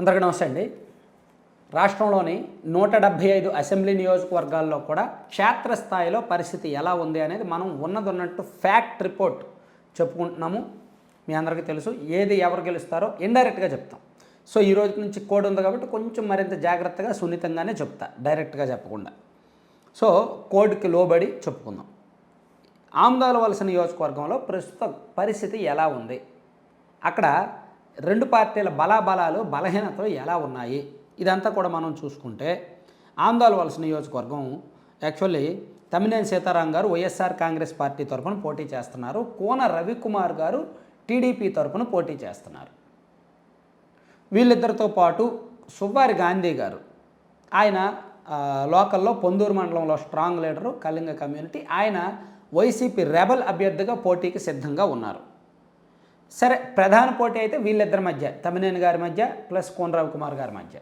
అందరికీ నమస్తే అండి. రాష్ట్రంలోని నూట డెబ్భై ఐదు అసెంబ్లీ నియోజకవర్గాల్లో కూడా క్షేత్రస్థాయిలో పరిస్థితి ఎలా ఉంది అనేది మనం ఉన్నది ఉన్నట్టు ఫ్యాక్ట్ రిపోర్ట్ చెప్పుకుంటున్నాము. మీ అందరికీ తెలుసు ఏది ఎవరు గెలుస్తారో ఇండైరెక్ట్గా చెప్తాం. సో ఈ రోజు నుంచి కోడ్ ఉంది కాబట్టి కొంచెం మరింత జాగ్రత్తగా సున్నితంగానే చెప్తా డైరెక్ట్గా చెప్పకుండా. సో కోడ్కి లోబడి చెప్పుకుందాం. ఆమ్దాల వలస నియోజకవర్గంలో ప్రస్తుత పరిస్థితి ఎలా ఉంది? అక్కడ రెండు పార్టీల బలాబలాలు బలహీనతలు ఎలా ఉన్నాయి? ఇదంతా కూడా మనం చూసుకుంటే ఆందోళన నియోజకవర్గం యాక్చువల్లీ తమ్మినేని సీతారాం గారు వైఎస్ఆర్ కాంగ్రెస్ పార్టీ తరఫున పోటీ చేస్తున్నారు. కోన రవికుమార్ గారు టీడీపీ తరఫున పోటీ చేస్తున్నారు. వీళ్ళిద్దరితో పాటు సుబ్బారి గాంధీ గారు ఆయన లోకల్లో పొందూరు మండలంలో స్ట్రాంగ్ లీడరు కళింగ కమ్యూనిటీ ఆయన వైసీపీ రెబల్ అభ్యర్థిగా పోటీకి సిద్ధంగా ఉన్నారు. సరే ప్రధాన పోటీ అయితే వీళ్ళిద్దరి మధ్య తమ్మినేని గారి మధ్య ప్లస్ కోనరావు కుమార్ గారి మధ్య.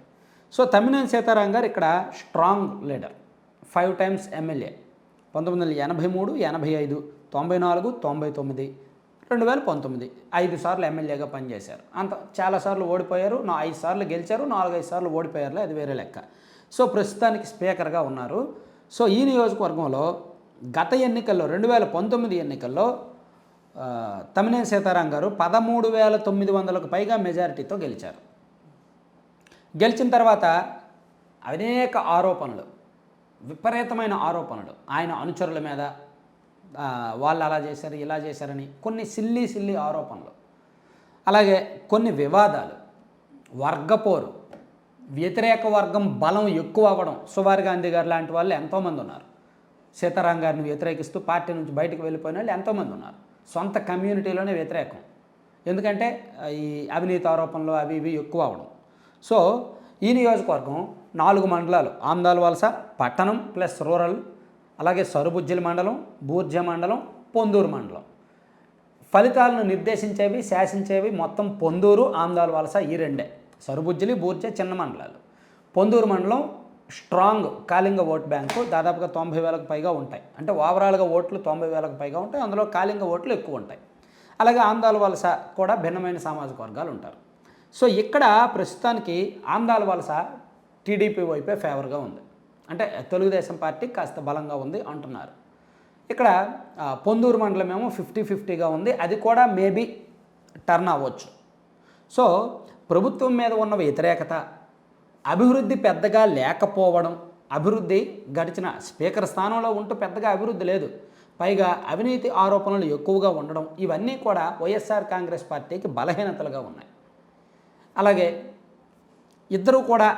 సో తమ్మినేని సీతారాం గారు ఇక్కడ strong leader five times MLA పంతొమ్మిది వందల ఎనభై మూడు ఎనభై ఐదు తొంభై నాలుగు తొంభై తొమ్మిది రెండు వేల పంతొమ్మిది. ఐదు సార్లు ఎమ్మెల్యేగా పనిచేశారు. అంత చాలాసార్లు ఓడిపోయారు నా ఐదు సార్లు గెలిచారు నాలుగైదు సార్లు ఓడిపోయారులే అది వేరే లెక్క. సో ప్రస్తుతానికి స్పీకర్గా ఉన్నారు. సో ఈ నియోజకవర్గంలో గత ఎన్నికల్లో రెండు వేల పంతొమ్మిది ఎన్నికల్లో తమ్మినేని సీతారాం గారు పదమూడు వేల తొమ్మిది వందలకు పైగా మెజారిటీతో గెలిచారు. గెలిచిన తర్వాత అనేక ఆరోపణలు విపరీతమైన ఆరోపణలు. ఆయన అనుచరుల మీద వాళ్ళు అలా చేశారు ఇలా చేశారని కొన్ని సిల్లి సిల్లి ఆరోపణలు. అలాగే కొన్ని వివాదాలు వర్గపోరు వ్యతిరేక వర్గం బలం ఎక్కువ అవ్వడం సుభారి గాంధీ గారు లాంటి వాళ్ళు ఎంతోమంది ఉన్నారు. సీతారాం గారిని వ్యతిరేకిస్తూ పార్టీ నుంచి బయటకు వెళ్ళిపోయిన వాళ్ళు ఎంతోమంది ఉన్నారు. సొంత కమ్యూనిటీలోనే వ్యతిరేకం. ఎందుకంటే ఈ అవినీతి ఆరోపణలు అవి ఇవి ఎక్కువ అవడం. సో ఈ నియోజకవర్గం నాలుగు మండలాలు ఆమ్దాల వలస పట్టణం ప్లస్ రూరల్ అలాగే సరుబుజ్జిల మండలం బూర్జ మండలం పొందూరు మండలం. ఫలితాలను నిర్దేశించేవి శాసించేవి మొత్తం పొందూరు ఆమ్దాల వలస ఈ రెండే. సరుబుజ్జిలి బూర్జ చిన్న మండలాలు. పొందూరు మండలం స్ట్రాంగ్ కాలింగ ఓట్ బ్యాంకు దాదాపుగా తొంభై వేలకు పైగా ఉంటాయి. అంటే ఓవరాల్గా ఓట్లు తొంభై వేలకు పైగా ఉంటాయి. అందులో కాలింగ ఓట్లు ఎక్కువ ఉంటాయి. అలాగే ఆందాల వలస కూడా భిన్నమైన సామాజిక వర్గాలు ఉంటారు. సో ఇక్కడ ప్రస్తుతానికి ఆందాల వలస టీడీపీ వైపే ఫేవర్గా ఉంది. అంటే తెలుగుదేశం పార్టీ కాస్త బలంగా ఉంది అంటున్నారు. ఇక్కడ పొందూరు మండలం ఏమో ఫిఫ్టీ ఫిఫ్టీగా ఉంది. అది కూడా మేబీ టర్న్ అవ్వచ్చు. సో ప్రభుత్వం మీద ఉన్న వ్యతిరేకత అభివృద్ధి పెద్దగా లేకపోవడం అభివృద్ధి గడిచిన స్పీకర్ స్థానంలో ఉంటూ పెద్దగా అభివృద్ధి లేదు. పైగా అవినీతి ఆరోపణలు ఎక్కువగా ఉండడం ఇవన్నీ కూడా వైఎస్ఆర్ కాంగ్రెస్ పార్టీకి బలహీనతలుగా ఉన్నాయి. అలాగే ఇద్దరు కూడా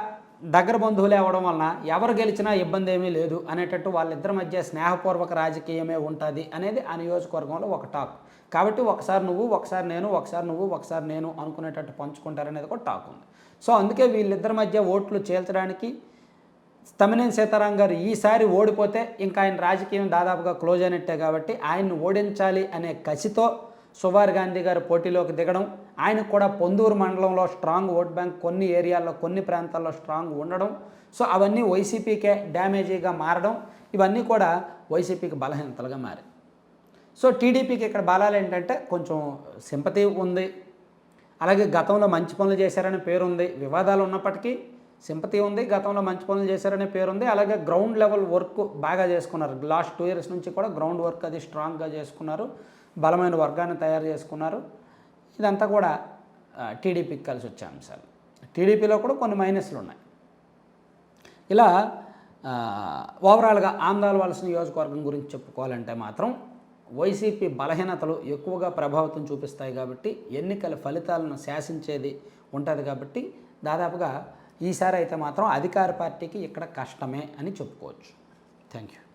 దగ్గర బంధువులే అవ్వడం వలన ఎవరు గెలిచినా ఇబ్బంది ఏమీ లేదు అనేటట్టు వాళ్ళిద్దరి మధ్య స్నేహపూర్వక రాజకీయమే ఉంటుంది అనేది ఆ నియోజకవర్గంలో ఒక టాక్. కాబట్టి ఒకసారి నువ్వు ఒకసారి నేను ఒకసారి నువ్వు ఒకసారి నేను అనుకునేటట్టు పంచుకుంటారనేది కూడా టాక్ ఉంది. సో అందుకే వీళ్ళిద్దరి మధ్య ఓట్లు చేల్చడానికి తమ్మినేని సీతారాం గారు ఈసారి ఓడిపోతే ఇంకా ఆయన రాజకీయం దాదాపుగా క్లోజ్ అయినట్టే కాబట్టి ఆయన్ని ఓడించాలి అనే కసితో సుభార్ గాంధీ గారు పోటీలోకి దిగడం ఆయనకు కూడా పొందూరు మండలంలో స్ట్రాంగ్ ఓట్ బ్యాంక్ కొన్ని ఏరియాల్లో కొన్ని ప్రాంతాల్లో స్ట్రాంగ్ ఉండడం సో అవన్నీ వైసీపీకే డ్యామేజీగా మారడం ఇవన్నీ కూడా వైసీపీకి బలహీనతలుగా మారాయి. సో టీడీపీకి ఇక్కడ బలాలు ఏంటంటే కొంచెం సింపతి ఉంది. అలాగే గతంలో మంచి పనులు చేశారనే పేరు ఉంది వివాదాలు ఉన్నప్పటికీ సింపతి ఉంది గతంలో మంచి పనులు చేశారనే పేరు ఉంది అలాగే గ్రౌండ్ లెవెల్ వర్క్ బాగా చేసుకున్నారు. లాస్ట్ టూ ఇయర్స్ నుంచి కూడా గ్రౌండ్ వర్క్ అది స్ట్రాంగ్గా చేసుకున్నారు. బలమైన వర్గాన్ని తయారు చేసుకున్నారు. ఇదంతా కూడా టీడీపీకి కలిసి వచ్చే అంశాలు టీడీపీలో కూడా కొన్ని మైనస్లు ఉన్నాయి. ఇలా ఓవరాల్గా ఆందాల వలస నియోజకవర్గం గురించి చెప్పుకోవాలంటే మాత్రం వైసీపీ బలహీనతలు ఎక్కువగా ప్రభావితం చూపిస్తాయి కాబట్టి ఎన్నికల ఫలితాలను శాసించేది ఉంటుంది కాబట్టి దాదాపుగా ఈసారి అయితే మాత్రం అధికార పార్టీకి ఇక్కడ కష్టమే అని చెప్పుకోవచ్చు. Thank you